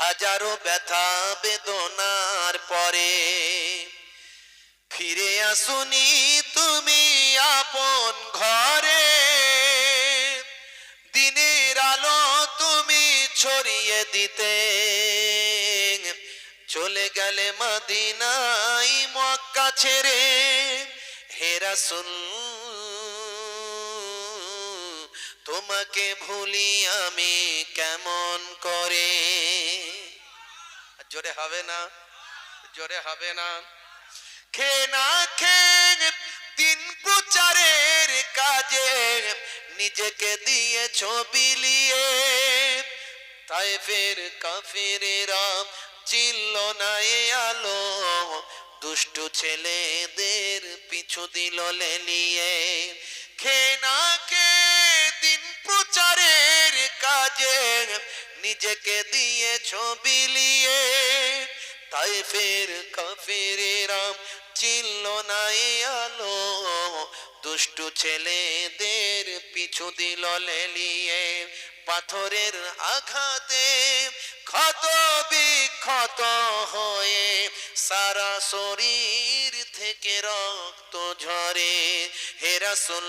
হাজারো ব্যথা বেদনার পরে ফিরে আসুনি তুমি আপন ঘরে। দিনের আলো তুমি ছড়িয়ে দিতে। চলে গেলে মদিনাই মক্কা ছেড়ে হেরাসুল তোমাকে ভুলি আমি কেমন করে? জোরে হবে না? জোরে হবে না? খে না খে দিন প্রচারের কাজে নিজেকে দিয়ে ছবি লিয়ে তাই ফের কাফেরেরা চিল্ল না এ আলো। দুষ্টু ছেলেদের পিছু দিল লেলিয়ে খে না নিজেকে দিয়ে ছবি লিয়ে তাই ফের কাফেরেরা চিল্ল না এ আলো। দুষ্টু ছেলেদের পিছু দিল লেলিয়ে পাথরের আঘাতে। ক্ষত বিক্ষত হয়ে সারা শরীর থেকে রক্ত ঝরে। হেরাসুল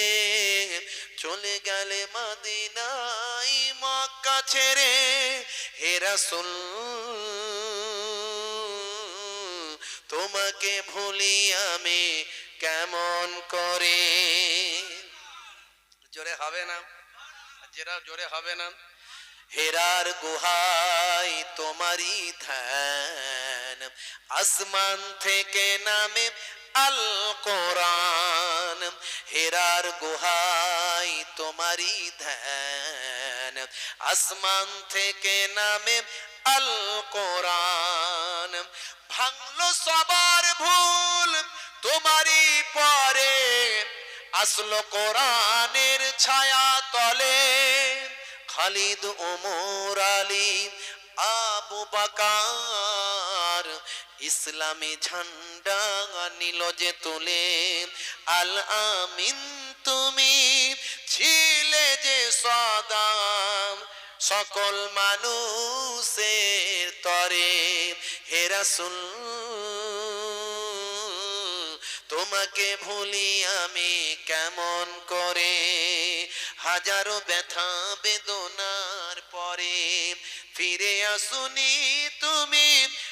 চলে গেলে মদিনাই মক্কা ছেড়ে হেরাসুল তোমাকে ভুলি আমি কেমন করে? জোরে হবে না? যেটা জোরে হবে না। হেরার গুহাই তোমারই ধ্যান। আসমান থেকে নামে আল কোরআন হেরার গুহাই তোমারি ধ্যান। আসমান থেকে নামে আল কোরআন ভাঙলো সবার ভুল তোমারই পরে। আসলো কোরআনের ছায়া তলে, খালিদ, ওমর আলী, আবু বাকার ইসলামী ঝান্ডা নিল যে তুলে। আল আমিন, তুমি ছিলে যে সদাম। সকল মানুষের তরে হেরাসুল তোমাকে ভুলি আমি কেমন করে? হাজারো ব্যথা বেদনার পরে ফিরে আসুনি তুমি